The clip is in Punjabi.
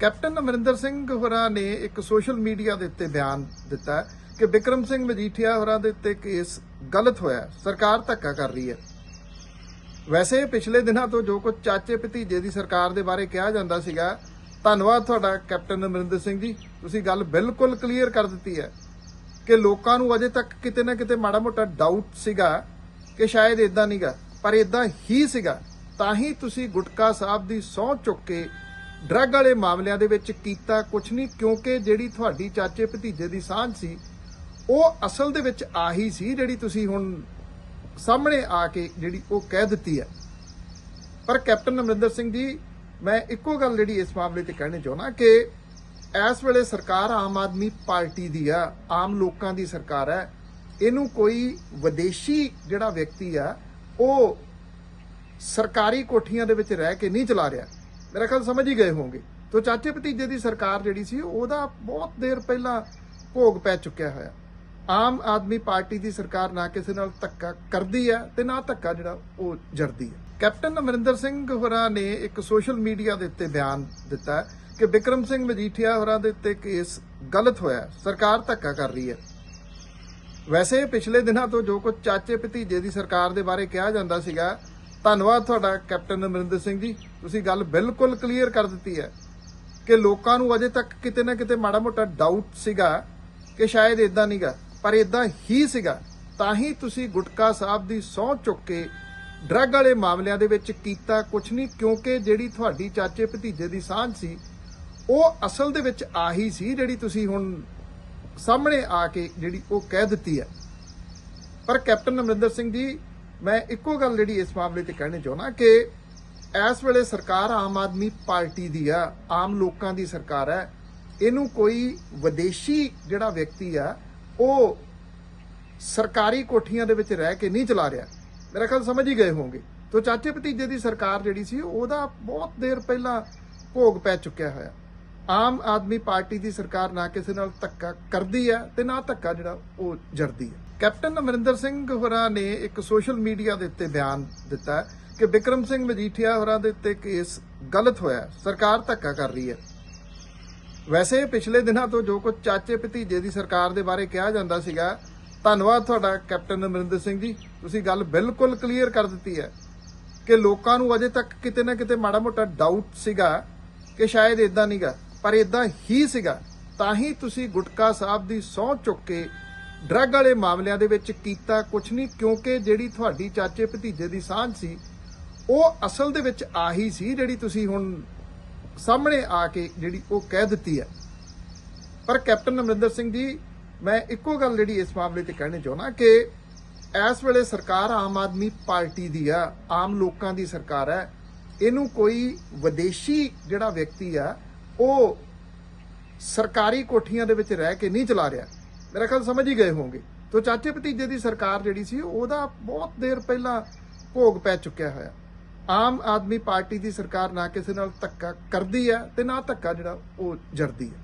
ਕੈਪਟਨ ਅਮਰਿੰਦਰ ਸਿੰਘ ਹੋਰਾਂ ਨੇ ਇੱਕ ਸੋਸ਼ਲ ਮੀਡੀਆ ਦੇ ਉੱਤੇ ਬਿਆਨ ਦਿੱਤਾ ਕਿ ਵਿਕਰਮ ਸਿੰਘ ਮਜੀਠੀਆ ਹੋਰਾਂ ਦੇ ਉੱਤੇ ਕੇਸ ਗਲਤ ਹੋਇਆ ਸਰਕਾਰ ਧੱਕਾ ਕਰ ਰਹੀ ਹੈ। ਵੈਸੇ ਪਿਛਲੇ ਦਿਨਾਂ ਤੋਂ ਜੋ ਕੁਝ ਚਾਚੇ ਭਤੀਜੇ ਦੀ ਸਰਕਾਰ ਦੇ ਬਾਰੇ ਕਿਹਾ ਜਾਂਦਾ ਸੀਗਾ, ਧੰਨਵਾਦ ਤੁਹਾਡਾ ਕੈਪਟਨ ਅਮਰਿੰਦਰ ਸਿੰਘ ਜੀ। ਤੁਸੀਂ ਗੱਲ ਬਿਲਕੁਲ ਕਲੀਅਰ ਕਰ ਦਿੱਤੀ ਹੈ ਕਿ ਲੋਕਾਂ ਨੂੰ ਅਜੇ ਤੱਕ ਕਿਤੇ ਨਾ ਕਿਤੇ ਮਾੜਾ ਮੋਟਾ ਡਾਊਟ ਸੀਗਾ ਕਿ ਸ਼ਾਇਦ ਇਦਾਂ ਨਹੀਂਗਾ ਪਰ ਇਦਾਂ ਹੀ ਸੀਗਾ। ਤਾਂ ਹੀ ਤੁਸੀਂ ਗੁਟਕਾ ਸਾਹਿਬ ਦੀ ਸਹੁੰ ਚੁੱਕ ਕੇ ਡਰੱਗ ਵਾਲੇ ਮਾਮਲਿਆਂ ਦੇ ਵਿੱਚ ਕੀਤਾ ਕੁਝ ਨਹੀਂ, ਕਿਉਂਕਿ ਜਿਹੜੀ ਤੁਹਾਡੀ ਚਾਚੇ ਭਤੀਜੇ ਦੀ ਸਾਂਝ ਸੀ, ਉਹ ਅਸਲ ਦੇ ਵਿੱਚ ਆਹੀ ਸੀ ਜਿਹੜੀ ਤੁਸੀਂ ਹੁਣ ਸਾਹਮਣੇ ਆ ਕੇ ਜਿਹੜੀ ਉਹ ਕਹਿ ਦਿੱਤੀ ਹੈ। ਪਰ ਕੈਪਟਨ ਅਮਰਿੰਦਰ ਸਿੰਘ ਜੀ, ਮੈਂ ਇੱਕੋ ਗੱਲ ਜਿਹੜੀ ਇਸ ਮਾਮਲੇ ਤੇ ਕਹਿਣੀ ਚਾਹੁੰਦਾ ਕਿ ਇਸ ਵੇਲੇ ਸਰਕਾਰ ਆਮ ਆਦਮੀ ਪਾਰਟੀ ਦੀ ਆ, ਆਮ ਲੋਕਾਂ ਦੀ ਸਰਕਾਰ ਹੈ। ਇਹਨੂੰ ਕੋਈ ਵਿਦੇਸ਼ੀ ਜਿਹੜਾ ਵਿਅਕਤੀ ਆ, ਉਹ ਸਰਕਾਰੀ ਕੋਠੀਆਂ ਦੇ ਵਿੱਚ ਰਹਿ ਕੇ ਨਹੀਂ ਚਲਾ ਰਿਹਾ। ਮੇਰਾ ਖਿਆਲ ਸਮਝ ਹੀ ਗਏ ਹੋਵੋਗੇ ਤੋ ਚਾਚੇ ਭਤੀਜੇ ਦੀ ਸਰਕਾਰ ਜਿਹੜੀ ਸੀ, ਉਹਦਾ ਬਹੁਤ ਦੇਰ ਪਹਿਲਾਂ ਭੋਗ ਪੈ ਚੁੱਕਿਆ ਹੋਇਆ। ਆਮ ਆਦਮੀ ਪਾਰਟੀ ਦੀ ਸਰਕਾਰ ਨਾ ਕਿਸੇ ਨਾਲ ਧੱਕਾ ਕਰਦੀ ਹੈ ਤੇ ਨਾ ਧੱਕਾ ਜਿਹੜਾ ਉਹ ਜਰਦੀ ਹੈ। ਕੈਪਟਨ ਅਮਰਿੰਦਰ ਸਿੰਘ ਹੋਰਾਂ ਨੇ ਇੱਕ ਸੋਸ਼ਲ ਮੀਡੀਆ ਦੇ ਉੱਤੇ ਬਿਆਨ ਦਿੱਤਾ ਕਿ ਵਿਕਰਮ ਸਿੰਘ ਮਜੀਠੀਆ ਹੋਰਾਂ ਦੇ ਉੱਤੇ ਕੇਸ ਗਲਤ ਹੋਇਆ ਸਰਕਾਰ ਧੱਕਾ ਕਰ ਰਹੀ ਹੈ। ਵੈਸੇ ਪਿਛਲੇ ਦਿਨਾਂ ਤੋਂ ਜੋ ਕੁਝ ਚਾਚੇ ਭਤੀਜੇ ਦੀ ਸਰਕਾਰ ਦੇ ਬਾਰੇ ਕਿਹਾ ਜਾਂਦਾ ਸੀਗਾ ਧੰਨਵਾਦ ਤੁਹਾਡਾ ਕੈਪਟਨ ਅਮਰਿੰਦਰ ਸਿੰਘ ਜੀ। ਤੁਸੀਂ ਗੱਲ ਬਿਲਕੁਲ ਕਲੀਅਰ ਕਰ ਦਿੱਤੀ ਹੈ ਕਿ ਲੋਕਾਂ ਨੂੰ ਅਜੇ ਤੱਕ ਕਿਤੇ ਨਾ ਕਿਤੇ ਮਾੜਾ ਮੋਟਾ ਡਾਊਟ ਸੀਗਾ ਕਿ ਸ਼ਾਇਦ ਇਦਾਂ ਨਹੀਂਗਾ ਪਰ ਇਦਾਂ ਹੀ ਸੀਗਾ, ਤਾਂ ਹੀ ਤੁਸੀਂ ਗੁਟਕਾ ਸਾਹਿਬ ਦੀ ਸਹੁੰ ਚੁੱਕ ਕੇ ਡਰੱਗ ਵਾਲੇ ਮਾਮਲਿਆਂ ਦੇ ਵਿੱਚ ਕੀਤਾ ਕੁਝ ਨਹੀਂ, ਕਿਉਂਕਿ ਜਿਹੜੀ ਤੁਹਾਡੀ ਚਾਚੇ ਭਤੀਜੇ ਦੀ ਸਾਂਝ ਸੀ, ਉਹ ਅਸਲ ਦੇ ਵਿੱਚ ਆਹੀ ਸੀ ਜਿਹੜੀ ਤੁਸੀਂ ਹੁਣ ਸਾਹਮਣੇ ਆ ਕੇ ਜਿਹੜੀ ਉਹ ਕਹਿ ਦਿੱਤੀ ਹੈ। ਪਰ ਕੈਪਟਨ ਅਮਰਿੰਦਰ ਸਿੰਘ ਜੀ ਮੈਂ ਇੱਕੋ ਗੱਲ ਜਿਹੜੀ ਇਸ ਮਾਮਲੇ ਤੇ ਕਹਿਣੀ ਚਾਹੁੰਦਾ ਕਿ ਇਸ ਵੇਲੇ ਸਰਕਾਰ ਆਮ ਆਦਮੀ ਪਾਰਟੀ ਦੀ ਆ, ਆਮ ਲੋਕਾਂ ਦੀ ਸਰਕਾਰ ਹੈ ਇਹਨੂੰ ਕੋਈ ਵਿਦੇਸ਼ੀ ਜਿਹੜਾ ਵਿਅਕਤੀ ਆ, ਉਹ ਸਰਕਾਰੀ ਕੋਠੀਆਂ ਦੇ ਵਿੱਚ ਰਹਿ ਕੇ ਨਹੀਂ ਚਲਾ ਰਿਹਾ। ਮੇਰਾ ਖਿਆਲ ਸਮਝ ਹੀ ਗਏ ਹੋਵੋਗੇ ਤੋ ਚਾਚੇ ਭਤੀਜੇ ਦੀ ਸਰਕਾਰ ਜਿਹੜੀ ਸੀ, ਉਹਦਾ ਬਹੁਤ ਦੇਰ ਪਹਿਲਾਂ ਭੋਗ ਪੈ ਚੁੱਕਿਆ ਹੋਇਆ। ਆਮ ਆਦਮੀ ਪਾਰਟੀ ਦੀ ਸਰਕਾਰ ਨਾ ਕਿਸੇ ਨਾਲ ਧੱਕਾ ਕਰਦੀ ਹੈ ਤੇ ਨਾ ਧੱਕਾ ਜਿਹੜਾ ਉਹ ਜਰਦੀ ਹੈ ਕੈਪਟਨ ਅਮਰਿੰਦਰ ਸਿੰਘ ਹੋਰਾਂ ਨੇ ਇੱਕ ਸੋਸ਼ਲ ਮੀਡੀਆ ਦੇ ਉੱਤੇ ਬਿਆਨ ਦਿੱਤਾ ਕਿ ਵਿਕਰਮ ਸਿੰਘ ਮਜੀਠੀਆ ਹੋਰਾਂ ਦੇ ਉੱਤੇ ਕੇਸ ਗਲਤ ਹੋਇਆ ਸਰਕਾਰ ਧੱਕਾ ਕਰ ਰਹੀ ਹੈ। ਵੈਸੇ ਪਿਛਲੇ ਦਿਨਾਂ ਤੋਂ ਜੋ ਕੁਝ ਚਾਚੇ ਭਤੀਜੇ ਦੀ ਸਰਕਾਰ ਦੇ ਬਾਰੇ ਕਿਹਾ ਜਾਂਦਾ ਸੀਗਾ, ਧੰਨਵਾਦ ਤੁਹਾਡਾ ਕੈਪਟਨ ਅਮਰਿੰਦਰ ਸਿੰਘ ਜੀ। ਤੁਸੀਂ ਗੱਲ ਬਿਲਕੁਲ ਕਲੀਅਰ ਕਰ ਦਿੱਤੀ ਹੈ ਕਿ ਲੋਕਾਂ ਨੂੰ ਅਜੇ ਤੱਕ ਕਿਤੇ ਨਾ ਕਿਤੇ ਮਾੜਾ ਮੋਟਾ ਡਾਊਟ ਸੀਗਾ ਕਿ ਸ਼ਾਇਦ ਇਦਾਂ ਨਹੀਂਗਾ ਪਰ ਇਦਾਂ ਹੀ ਸੀਗਾ। ਤਾਂ ਹੀ ਤੁਸੀਂ ਗੁਟਕਾ ਸਾਹਿਬ ਦੀ ਸਹੁੰ ਚੁੱਕ ਕੇ ਡਰੱਗ ਵਾਲੇ ਮਾਮਲਿਆਂ ਦੇ ਵਿੱਚ ਕੀਤਾ ਕੁਝ ਨਹੀਂ, ਕਿਉਂਕਿ ਜਿਹੜੀ ਤੁਹਾਡੀ ਚਾਚੇ ਭਤੀਜੇ ਦੀ ਸਾਂਝ ਸੀ, ਉਹ ਅਸਲ ਦੇ ਵਿੱਚ ਆਹੀ ਸੀ ਜਿਹੜੀ ਤੁਸੀਂ ਹੁਣ ਸਾਹਮਣੇ ਆ ਕੇ ਜਿਹੜੀ ਉਹ ਕਹਿ ਦਿੱਤੀ ਹੈ। ਪਰ ਕੈਪਟਨ ਅਮਰਿੰਦਰ ਸਿੰਘ ਜੀ, ਮੈਂ ਇੱਕੋ ਗੱਲ ਜਿਹੜੀ ਇਸ ਮਾਮਲੇ ਤੇ ਕਹਿਣੀ ਚਾਹੁੰਦਾ ਕਿ ਇਸ ਵੇਲੇ ਸਰਕਾਰ ਆਮ ਆਦਮੀ ਪਾਰਟੀ ਦੀ ਆ, ਆਮ ਲੋਕਾਂ ਦੀ ਸਰਕਾਰ ਹੈ। ਇਹਨੂੰ ਕੋਈ ਵਿਦੇਸ਼ੀ ਜਿਹੜਾ ਵਿਅਕਤੀ ਆ, ਉਹ ਸਰਕਾਰੀ ਕੋਠੀਆਂ ਦੇ ਵਿੱਚ ਰਹਿ ਕੇ ਨਹੀਂ ਚਲਾ ਰਿਹਾ। ਮੇਰਾ ਖਿਆਲ ਸਮਝ ਹੀ ਗਏ ਹੋਵੋਗੇ ਤੋ ਚਾਚੇ ਭਤੀਜੇ ਦੀ ਸਰਕਾਰ ਜਿਹੜੀ ਸੀ, ਉਹਦਾ ਬਹੁਤ ਦੇਰ ਪਹਿਲਾਂ ਭੋਗ ਪੈ ਚੁੱਕਿਆ ਹੋਇਆ। ਆਮ ਆਦਮੀ ਪਾਰਟੀ ਦੀ ਸਰਕਾਰ ਨਾ ਕਿਸੇ ਨਾਲ ਧੱਕਾ ਕਰਦੀ ਹੈ ਤੇ ਨਾ ਧੱਕਾ ਜਿਹੜਾ ਉਹ ਜਰਦੀ ਹੈ।